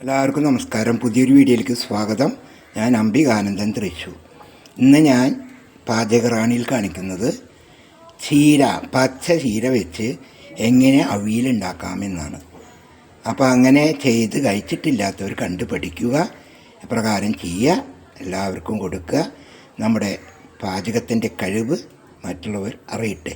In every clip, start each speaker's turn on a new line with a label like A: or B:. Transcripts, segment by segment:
A: എല്ലാവർക്കും നമസ്കാരം. പുതിയൊരു വീഡിയോയിലേക്ക് സ്വാഗതം. ഞാൻ അംബികാനന്ദൻ തൃശൂർ. ഇന്ന് ഞാൻ പാചകറാണിയിൽ കാണിക്കുന്നത് ചീര പച്ച ചീര വെച്ച് എങ്ങനെ അവിയലുണ്ടാക്കാമെന്നാണ് അപ്പോൾ അങ്ങനെ ചെയ്ത് കഴിച്ചിട്ടില്ലാത്തവർ കണ്ടു പഠിക്കുക പ്രകാരം ചെയ്യുക എല്ലാവർക്കും കൊടുക്കുക. നമ്മുടെ പാചകത്തിന്റെ കഴിവ് മറ്റുള്ളവർ അറിയട്ടെ.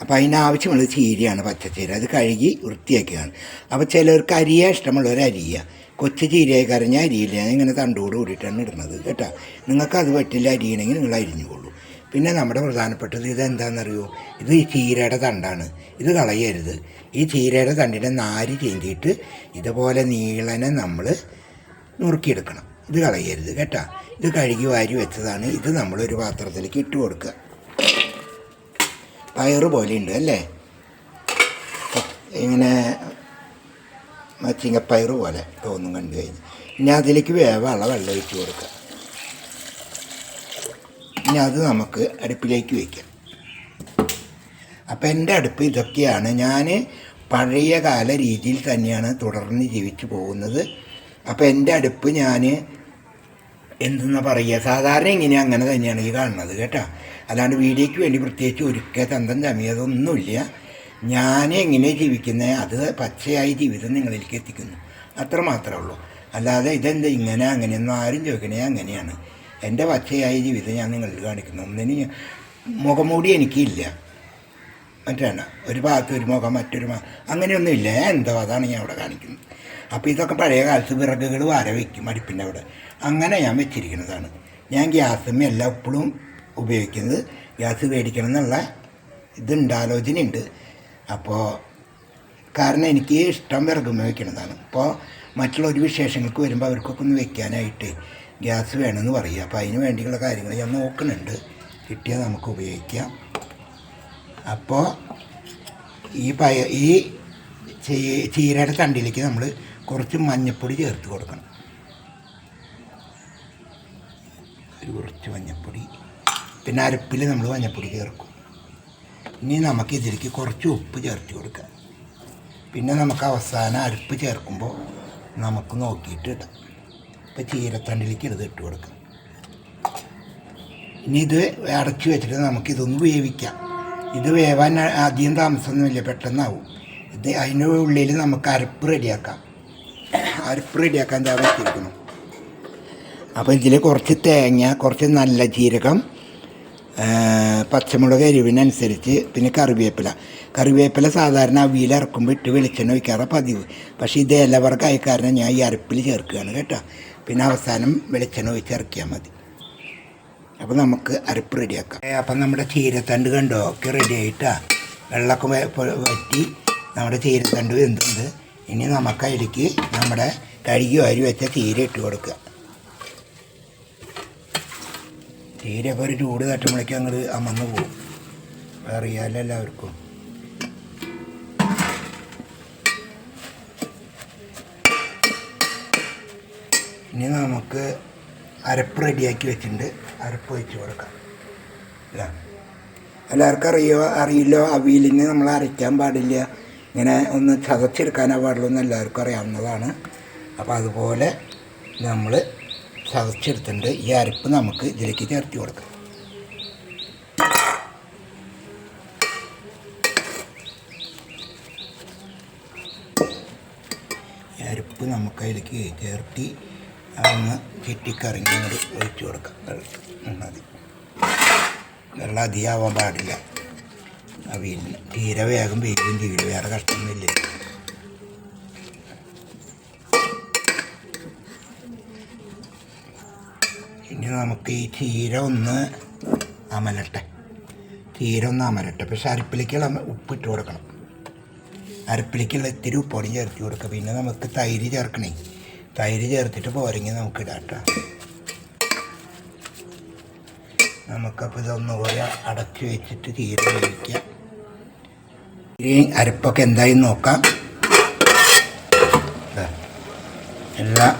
A: അപ്പോൾ അതിനാവശ്യമുള്ള ചീരയാണ് പച്ചച്ചീര അത് കഴുകി വൃത്തിയാക്കിയാണ് അപ്പോൾ ചിലർക്ക് അരിയ ഇഷ്ടമുള്ളവർ അരിയ. കൊച്ചു ചീരയായി കരഞ്ഞ അരിയില്ല. ഇങ്ങനെ തണ്ടോട് കൂടിയിട്ടാണ് ഇടുന്നത്. കേട്ടോ? നിങ്ങൾക്ക് അത് പറ്റില്ല അരിയണമെങ്കിൽ നിങ്ങൾ അരിഞ്ഞുകൊള്ളൂ. പിന്നെ നമ്മുടെ പ്രധാനപ്പെട്ടത് ഇതെന്താണെന്നറിയോ? ഇത് ഈ ചീരയുടെ തണ്ടാണ്. ഇത് കളയരുത്. ഈ ചീരയുടെ തണ്ടിന്റെ നാര് ചീന്തിയിട്ട് ഇതുപോലെ നീളനെ നമ്മൾ നുറുക്കിയെടുക്കണം. ഇത് കളയരുത്. കേട്ടോ? ഇത് കഴുകി വാരി വെച്ചതാണ്. ഇത് നമ്മളൊരു പാത്രത്തിലേക്ക് ഇട്ട് കൊടുക്കുക. പയറ് പോലെ ഉണ്ട് അല്ലേ? ഇങ്ങനെ മച്ചിങ്ങപ്പയറ് പോലെ തോന്നും കണ്ടു കഴിഞ്ഞ്. ഇനി അതിലേക്ക് വേവാനുള്ള വെള്ളം ഒഴിച്ച് കൊടുക്കുക ഇനി അത് നമുക്ക് അടുപ്പിലേക്ക് വയ്ക്കാം. അപ്പം എന്റെ അടുപ്പ് ഇതൊക്കെയാണ്. ഞാൻ പഴയ കാല രീതിയിൽ തന്നെയാണ് തുടർന്ന് ജീവിച്ചു പോകുന്നത്. അപ്പോൾ എന്റെ അടുപ്പ് ഞാൻ എന്തെന്നാ പറയുക? സാധാരണ ഇങ്ങനെ അങ്ങനെ തന്നെയാണ് ഈ കാണുന്നത് കേട്ടോ. അല്ലാണ്ട് വീഡിയോയ്ക്ക് വേണ്ടി പ്രത്യേകിച്ച് ഒരുക്കുക തന്തം ചമിയതൊന്നുമില്ല. ഞാൻ എങ്ങനെ ജീവിക്കുന്നത് അത് പച്ചയായി ജീവിതം നിങ്ങളിലേക്ക് എത്തിക്കുന്നു. അത്ര മാത്രമേ ഉള്ളൂ. അല്ലാതെ ഇതെന്താ ഇങ്ങനെ അങ്ങനെയൊന്നും ആരും ചോദിക്കണേ അങ്ങനെയാണ്. എന്റെ പച്ചയായ ജീവിതം ഞാൻ നിങ്ങളിൽ കാണിക്കുന്നു. ഒന്നിന് മുഖംമൂടി എനിക്കില്ല. മറ്റാണ് ഒരു ഭാഗത്ത് ഒരു മുഖം മറ്റൊരു മുഖം അങ്ങനെയൊന്നുമില്ല എന്തോ അതാണ് ഞാൻ അവിടെ കാണിക്കുന്നത്. അപ്പോൾ ഇതൊക്കെ പഴയ കാലത്ത് വിറകുകൾ വര വയ്ക്കും അടുപ്പിന്റെ അവിടെ. അങ്ങനെ ഞാൻ വെച്ചിരിക്കുന്നതാണ്. ഞാൻ ഗ്യാസും എല്ലാം ഇപ്പോഴും ഉപയോഗിക്കുന്നത് ഗ്യാസ് മേടിക്കണം എന്നുള്ള ഇതുണ്ട് ആലോചനയുണ്ട് അപ്പോൾ കാരണം എനിക്ക് ഇഷ്ടം വിറകും വയ്ക്കുന്നതാണ് അപ്പോൾ മറ്റുള്ള ഒരു വിശേഷങ്ങൾക്ക് വരുമ്പോൾ അവർക്കൊക്കെ ഒന്ന് വെക്കാനായിട്ട് ഗ്യാസ് വേണമെന്ന് പറയുക അപ്പോൾ അതിന് വേണ്ടിയുള്ള കാര്യങ്ങൾ ഞാൻ നോക്കുന്നുണ്ട്. കിട്ടിയാൽ നമുക്ക് ഉപയോഗിക്കാം. അപ്പോൾ ഈ പയ ഈ ചീരയുടെ തണ്ടിലേക്ക് നമ്മൾ കുറച്ച് മഞ്ഞപ്പൊടി ചേർത്ത് കൊടുക്കണം. ഒരു കുറച്ച് മഞ്ഞപ്പൊടി. പിന്നെ അരപ്പിൽ നമ്മൾ മഞ്ഞപ്പൊടി ചേർക്കും. ഇനി നമുക്ക് ഇതിലേക്ക് കുറച്ച് ഉപ്പ് ചേർത്ത് കൊടുക്കാം. പിന്നെ നമുക്ക് അവസാനം അരപ്പ് ചേർക്കുമ്പോൾ നമുക്ക് നോക്കിയിട്ട് ഇടാം. ഇപ്പോൾ ചീരത്തണ്ടിലേക്ക് ഇത് ഇട്ട് കൊടുക്കാം. ഇനി ഇത് അടച്ചു വെച്ചിട്ട് നമുക്കിതൊന്ന് വേവിക്കാം. ഇത് വേവാൻ അധികം താമസമൊന്നുമില്ല പെട്ടെന്നാവും. ഇത് അതിന്റെ ഉള്ളിൽ നമുക്ക് അരപ്പ് റെഡിയാക്കാം. അരപ്പ് റെഡിയാക്കാൻ എന്താ വെച്ചിരിക്കുന്നു അപ്പോൾ ഇതിൽ കുറച്ച് തേങ്ങ കുറച്ച് നല്ല ജീരകം പച്ചമുളക് എരിവിനനുസരിച്ച് പിന്നെ കറിവേപ്പില. കറിവേപ്പില സാധാരണ അവിയിൽ ഇറക്കുമ്പോൾ ഇട്ട് വെളിച്ചെണ്ണ ഒഴിക്കാറ് പതിവ്. പക്ഷേ ഇത് ഇലവർക്കായ കാരണം ഞാൻ ഈ അരപ്പിൽ ചേർക്കുകയാണ് കേട്ടോ. പിന്നെ അവസാനം വെളിച്ചെണ്ണ ഒഴിച്ച് ഇറക്കിയാൽ മതി. അപ്പോൾ നമുക്ക് അരപ്പ് റെഡിയാക്കാം. അപ്പം നമ്മുടെ ചീരത്തണ്ട് കണ്ടോ? ഒക്കെ റെഡി ആയിട്ടാ. വെള്ളമൊക്കെ വറ്റി നമ്മുടെ ചീരത്തണ്ട് വെന്തുണ്ട്. ഇനി നമുക്ക് അതിലേക്ക് നമ്മുടെ കഴുകി അരി വെച്ച ചീര ഇട്ട് കൊടുക്കുക. ചീരയൊക്കെ ഒരു ചൂട് തട്ടുമ്പോഴേക്കും അങ്ങോട്ട് അമന്ന് പോകും അറിയാമല്ലോ എല്ലാവർക്കും. ഇനി നമുക്ക് അരപ്പ് റെഡിയാക്കി വെച്ചിട്ടുണ്ട്. അരപ്പ് വെച്ച് കൊടുക്കാം. അല്ല? എല്ലാവർക്കും അറിയോ? അറിയില്ലോ? അവിയലിന് നമ്മൾ അരയ്ക്കാൻ പാടില്ല. ഇങ്ങനെ ഒന്ന് ചതച്ചെടുക്കാനേ പാടുള്ളൂ എന്ന് എല്ലാവർക്കും അറിയാവുന്നതാണ്. അപ്പോൾ അതുപോലെ നമ്മൾ ചതച്ചെടുത്തിട്ടുണ്ട്. ഈ അരപ്പ് നമുക്ക് ഇതിലേക്ക് ചേർത്ത് കൊടുക്കാം. നമുക്ക് ചേർത്തി ഒന്ന് ചുറ്റിക്കറങ്ങി അങ്ങോട്ട് ഒഴിച്ചു കൊടുക്കാം. മതി. വെള്ളം അധികമാവാൻ പാടില്ല. പിന്നെ തീരെ വേഗം വേഗം ചെയ്യില്ല വേറെ കഷ്ടമൊന്നുമില്ല. ഇനി നമുക്ക് ഈ ചീര ഒന്ന് അമലട്ടെ. ചീര ഒന്ന് അമലട്ടെ. പക്ഷെ അരപ്പിലേക്കുള്ള ഉപ്പിട്ട് കൊടുക്കണം. അരപ്പിലേക്കുള്ള ഇത്തിരി ഉപ്പൊടി ചേർത്ത് കൊടുക്കുക പിന്നെ നമുക്ക് തൈര് ചേർക്കണേ. തൈര് ചേർത്തിട്ട് പോരെങ്കിൽ നമുക്ക് ഇടാം കേട്ടോ. നമുക്കപ്പോൾ ഇതൊന്നുപോലെ അടച്ചു വെച്ചിട്ട് തീരെ വേവിക്കാം. ഇനി അരപ്പൊക്കെ എന്തായി നോക്കാം. എല്ലാം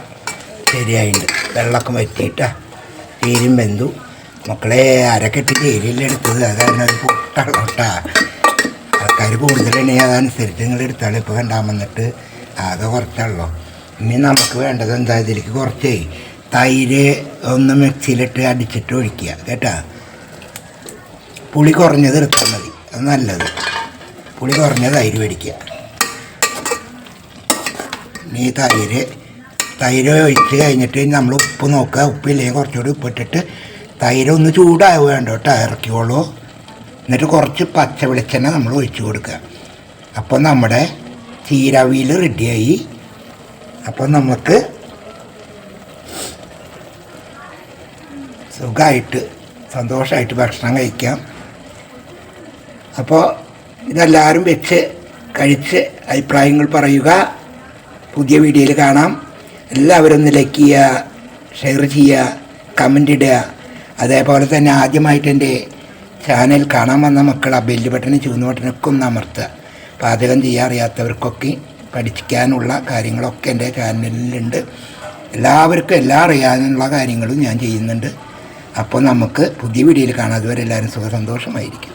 A: ശരിയായിട്ടുണ്ട് വെള്ളമൊക്കെ വറ്റിയിട്ടാ തീരും വെന്തു. മക്കളെ അരക്കെട്ടി തീരിലെടുത്തത് അതാണ് ഒരു പൊട്ടാ ആൾക്കാർ കൂടുതലുണ്ടെങ്കിൽ അതനുസരിച്ച് നിങ്ങൾ എടുത്താൽ ഇപ്പോൾ കണ്ടാൻ വന്നിട്ട് ആകെ കുറച്ചുള്ളൂ ഇനി നമുക്ക് വേണ്ടത് എന്താ ഇതിലേക്ക് കുറച്ച് തൈര് ഒന്ന് മിക്സിയിലിട്ട് അടിച്ചിട്ട് ഒഴിക്കുക കേട്ടോ? പുളി കുറഞ്ഞത് എടുത്താൽ മതി. അത് നല്ലത്. പുളി കുറഞ്ഞ തൈര് മേടിക്കുക. ഇനി തൈര് തൈര് ഒഴിച്ച് കഴിഞ്ഞിട്ട് നമ്മൾ ഉപ്പ് നോക്കുക. ഉപ്പില്ലെങ്കിൽ കുറച്ചുകൂടി ഉപ്പിട്ടിട്ട് തൈര് ഒന്ന് ചൂടാവുക വേണ്ട കേട്ടോ ഇറക്കിക്കോളൂ. എന്നിട്ട് കുറച്ച് പച്ച വെളിച്ചെണ്ണ നമ്മൾ ഒഴിച്ചു കൊടുക്കുക. അപ്പോൾ നമ്മുടെ ചീരവിയിൽ റെഡിയായി അപ്പോൾ നമുക്ക് സുഖമായിട്ട് സന്തോഷമായിട്ട് ഭക്ഷണം കഴിക്കാം. അപ്പോൾ ഇതെല്ലാവരും വെച്ച് കഴിച്ച് അഭിപ്രായങ്ങൾ പറയുക. പുതിയ വീഡിയോയിൽ കാണാം. എല്ലാവരും ഒന്ന് ലൈക്ക് ചെയ്യുക ഷെയർ ചെയ്യുക കമന്റ് ഇടുക. അതേപോലെ തന്നെ ആദ്യമായിട്ട് എന്റെ ചാനൽ കാണാൻ വന്ന മക്കൾ ആ ബെല്ല് ബട്ടനും ചൂന്ന് ബട്ടനൊക്കെ ഒന്ന് അമർത്തുക. പാചകം ചെയ്യാൻ അറിയാത്തവർക്കൊക്കെ പഠിക്കാനുള്ള കാര്യങ്ങളൊക്കെ എന്റെ ചാനലിലുണ്ട്. എല്ലാവർക്കും എല്ലാം അറിയാനുള്ള കാര്യങ്ങളും ഞാൻ ചെയ്യുന്നുണ്ട്. അപ്പോൾ നമുക്ക് പുതിയ വീഡിയോയിൽ കാണാം. അതുവരെ എല്ലാവരും സുഖ സന്തോഷമായിരിക്കും